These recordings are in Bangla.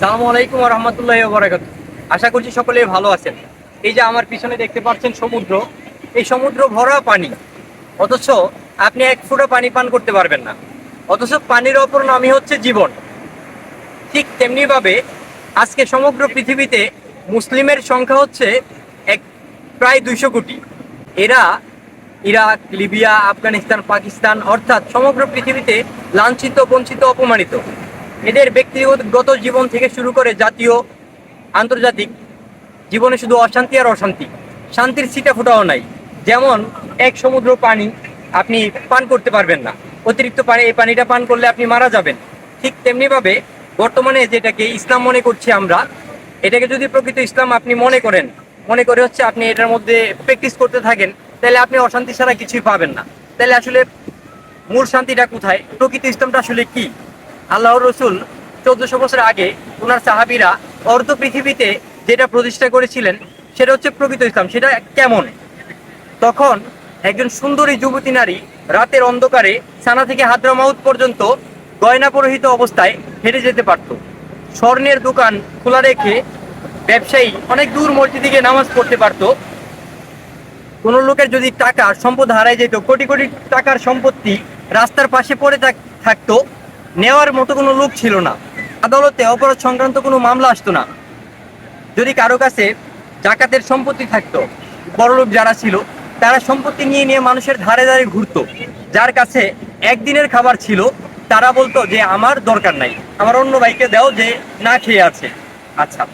সালামু আলাইকুম রহমতুল্লাহ বরাকাত। আশা করছি সকলেই ভালো আছেন। এই যে আমার পিছনে দেখতে পাচ্ছেন সমুদ্র, এই সমুদ্র ভরা পানি। অথচ আপনি এক ফুটা পানি পান করতে পারবেন না। অথচ পানির অপর নামই হচ্ছে জীবন। ঠিক তেমনিভাবে আজকে সমগ্র পৃথিবীতে মুসলিমের সংখ্যা হচ্ছে এক, প্রায় দুইশো কোটি। এরা ইরাক, লিবিয়া, আফগানিস্তান, পাকিস্তান অর্থাৎ সমগ্র পৃথিবীতে লাঞ্ছিত, বঞ্চিত, অপমানিত। এদের ব্যক্তিগত জীবন থেকে শুরু করে জাতীয়, আন্তর্জাতিক জীবনে শুধু অশান্তি আর অশান্তি। শান্তির ছিটা ফোটাও নাই। যেমন এক সমুদ্র পানি আপনি পান করতে পারবেন না। অতিরিক্ত পানি এই পানিটা পান করলে আপনি মারা যাবেন। ঠিক তেমনিভাবে বর্তমানে যেটাকে ইসলাম মনে করছি আমরা, এটাকে যদি প্রকৃত ইসলাম আপনি মনে করেন, মনে করে হচ্ছে আপনি এটার মধ্যে প্র্যাকটিস করতে থাকেন, তাহলে আপনি অশান্তি ছাড়া কিছুই পাবেন না। তাহলে আসলে মূল শান্তিটা কোথায়? প্রকৃত ইসলামটা আসলে কি? আল্লাহর রসুল চোদ্দশো বছর আগে ওনার সাহাবিরা অর্ধ পৃথিবীতে যেটা প্রতিষ্ঠা করেছিলেন, সেটা হচ্ছে প্রকৃত ইসলাম। সেটা কেমন? তখন একজন সুন্দরী যুবতী নারী রাতের অন্ধকারে সানা থেকে হাদ্রামাউত পর্যন্ত গয়না পরিহিত অবস্থায় হেঁটে যেতে পারত। স্বর্ণের দোকান খোলা রেখে ব্যবসায়ী অনেক দূর মসজিদে গিয়ে নামাজ পড়তে পারতো। কোনো লোকের যদি টাকা সম্পদ হারায় যেত, কোটি কোটি টাকার সম্পত্তি রাস্তার পাশে পড়ে থাক- থাকতো। নেওয়ার মতো কোনো লোক ছিল না। আদালতে অপরাধ সংক্রান্ত কোনো মামলা আসতো না। যদি কারও কাছে জাকাতের সম্পত্তি থাকতো, বড়লোক যারা ছিল, তারা সম্পত্তি নিয়ে নিয়ে মানুষের ধারে ধারে ঘুরতো। যার কাছে একদিনের খাবার ছিল, তারা বলতো যে, আমার দরকার নাই। আমার অন্য ভাইকে দাও যে না খেয়ে আছে। আচ্ছা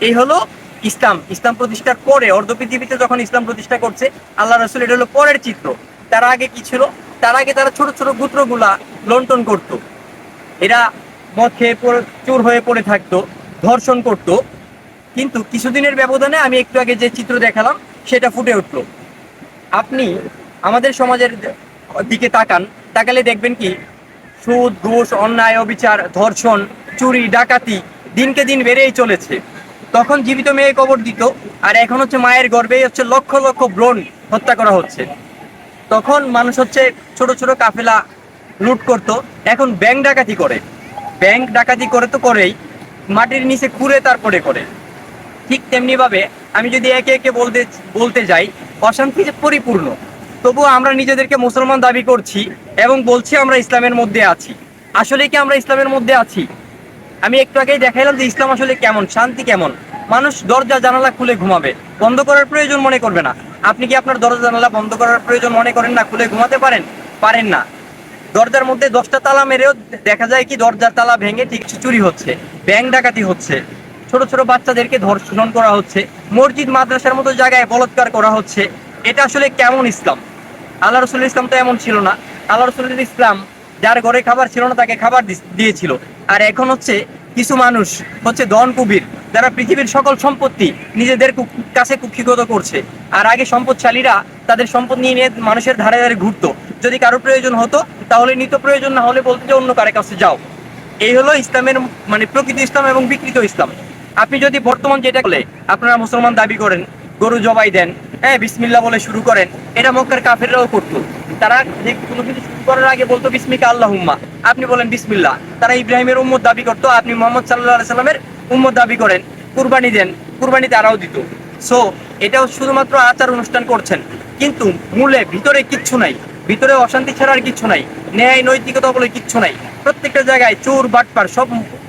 এই হলো ইসলাম। ইসলাম প্রতিষ্ঠার পরে, অর্ধ পৃথিবীতে যখন ইসলাম প্রতিষ্ঠা করছে, আল্লাহ রসুল, এটা হলো পরের চিত্র। তার আগে কি ছিল? তার আগে তারা ছোট ছোট গুত্রগুলা লন্টন করতো। এরা মদ খেয়ে চোর হয়ে পড়ে থাকতো, ধর্ষণ করতো। কিন্তু কিছুদিনের ব্যবধানে আমি একটু আগে যে চিত্র দেখালাম, সেটা ফুটে উঠল। আপনি আমাদের সমাজের দিকে তাকান, তাকালে দেখবেন কি, সুদ, ঘুষ, অন্যায়, অবিচার, ধর্ষণ, চুরি, ডাকাতি দিনকে দিন বেড়েই চলেছে। তখন জীবিত মেয়ে কবর দিত, আর এখন হচ্ছে মায়ের গর্ভেই হচ্ছে লক্ষ লক্ষ ব্রণ হত্যা করা হচ্ছে। তখন মানুষ হচ্ছে ছোট ছোট কাফেলা লুট করতো। এখন ব্যাংক ডাকাতি করে। ব্যাংক ডাকাতি করে তো করেই, মাটির নিচে খুঁড়ে তারপরে করে। ঠিক তেমনি ভাবে আমি যদি একে একে বলতে বলতে যাই, অশান্তি পরিপূর্ণ। তবুও আমরা নিজেদেরকে মুসলমান দাবি করছি এবং বলছি আমরা ইসলামের মধ্যে আছি। আসলে কি আমরা ইসলামের মধ্যে আছি? আমি একটু আগেই দেখাইলাম যে ইসলাম আসলে কেমন, শান্তি কেমন। মানুষ দরজা জানালা খুলে ঘুমাবে। বন্ধ করার প্রয়োজন মনে করবে না। আপনি কি আপনার দরজা জানালা বন্ধ করার প্রয়োজন মনে করেন না? খুলে ঘুমাতে পারেন? পারেন না। দরজার মধ্যে দশটা তালা মেরেও দেখা যায় কি দরজার তালা ভেঙে ঠিক চুরি হচ্ছে ব্যাংক ডাকাতি হচ্ছে, ছোট ছোট বাচ্চাদেরকে ধর্ষণ করা হচ্ছে, মসজিদ, মাদ্রাসার মতো জায়গায় বলৎকার করা হচ্ছে। এটা আসলে কেমন ইসলাম? আল্লাহ রসুল ইসলাম তো এমন ছিল না। আল্লাহ রসুলের ইসলাম যার ঘরে খাবার ছিল না, তাকে খাবার দিয়েছিল। আর এখন হচ্ছে কিছু মানুষ হচ্ছে দন কুবির, যারা পৃথিবীর সকল সম্পত্তি নিজেদের কাছে কুক্ষিগত করছে। আর আগে সম্পদশালীরা তাদের সম্পদ নিয়ে নিয়ে মানুষের ধারে ধারে ঘুরতো। যদি কারও প্রয়োজন হতো, তাহলে নিত প্রয়োজন না হলে বলতো যে অন্য কারও কাছে যাও। এই হলো ইসলামের মানে প্রকৃত ইসলাম এবং বিকৃত ইসলাম। আপনি যদি বর্তমান যেটা বলে, আপনারা মুসলমান দাবি করেন, গরু জবাই দেন হ্যাঁ বিসমিল্লা বলে শুরু করেন, এটা মক্কার কাফেররাও করতো। তারা যে কোনো কিছু শুরু করার আগে বলতো, বিসমিকা আল্লাহ আপনি বলেন বিসমিল্লা তারা ইব্রাহিমের উম্মত দাবি করতো, আপনি মোহাম্মদ সাল্লাহ সাল্লামের উম্মত দাবি করেন, কুরবানি দেন কুরবানি তারাও দিত। সো এটাও শুধুমাত্র আচার অনুষ্ঠান করছেন। কিন্তু মূলে ভিতরে কিচ্ছু নাই। ভিতরে অশান্তি ছাড়া আর কিচ্ছু নাই। ন্যায়, নৈতিকতা বলে কিচ্ছু নাই। প্রত্যেকটা জায়গায় চোর, বাটপার, সব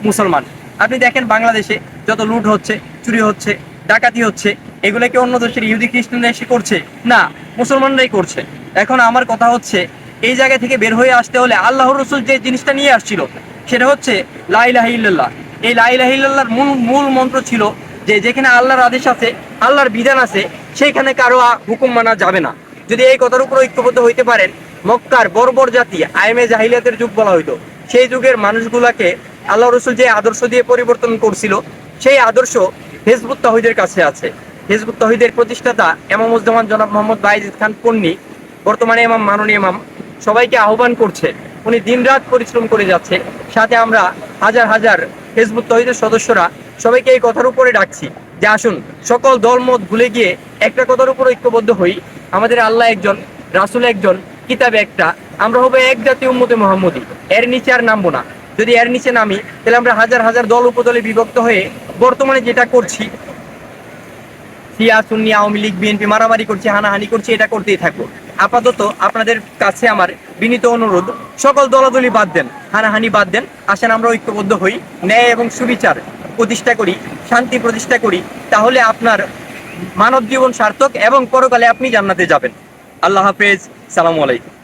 মুসলমান। আপনি দেখেন বাংলাদেশে যত লুট হচ্ছে, চুরি হচ্ছে, ডাকাতি হচ্ছে, এগুলো কি অন্য দেশের ইহুদি, খ্রিস্টানরা এসে করছে? না, মুসলমানরাই করছে। এখন আমার কথা হচ্ছে, এই জায়গা থেকে বের হয়ে আসতে হলে আল্লাহর রসুল যে জিনিসটা নিয়ে আসছিল, সেটা হচ্ছে লাইলাহ ইল্লাল্লাহ। এই লাইলাহ ইল্লাল্লাহর মূল মূল মন্ত্র ছিল যে যেখানে আল্লাহর আদেশ আছে, আল্লাহর বিধান আছে, সেইখানে কারও হুকুম মানা যাবে না। যদি এই কথার উপর ঐক্যবদ্ধ হইতে পারেন, মক্কার বর্বর জাতি আইমে জাহিলিয়াতের যুগ বলা হইতো। সেই যুগের মানুষগুলাকে আল্লাহ রসুল যে আদর্শ দিয়ে পরিবর্তন করছিল, সেই আদর্শ হেজবুত তহিদের কাছে আছে। হেজবুত তহিদের প্রতিষ্ঠাতা এমাম উজ্জামান জনাব মোহাম্মদ বাইজিদ খান পন্নী বর্তমানে এমাম, মাননীয় এমাম, সবাইকে আহ্বান করছে, উনি দিনরাত পরিশ্রম করে যাচ্ছে, সাথে আমরা হাজার হাজার হেজবুত তহিদের সদস্যরা সবাইকে এই কথার উপরে ডাকছি যে আসুন, সকল দলমত ভুলে গিয়ে একটা কথার উপর ঐক্যবদ্ধ হই। আমাদের আল্লাহ একজন, রাসুল একজন, কিতাবে একটা। আমরা হব এক জাতীয় উম্মতে মোহাম্মদী। এর নিচে আর নামবো না। যদি এর নিচে নামি, তাহলে আমরা হাজার হাজার দল উপদলে বিভক্ত হয়ে বর্তমানে যেটা করছি সিয়া সুন্নি, আওয়ামী লীগ, বিএনপি, মারামারি করছি, হানাহানি করছি, এটা করতেই থাকব। আপাতত আপনাদের কাছে আমার বিনীত অনুরোধ, সকল দলাদলি বাদ দেন, হানাহানি বাদ দেন, আসেন আমরা ঐক্যবদ্ধ হই, ন্যায় এবং সুবিচার প্রতিষ্ঠা করি, শান্তি প্রতিষ্ঠা করি, তাহলে আপনার মানব জীবন সার্থক এবং পরকালে আপনি জান্নাতে যাবেন। আল্লাহ হাফেজ। সালামু আলাইকুম।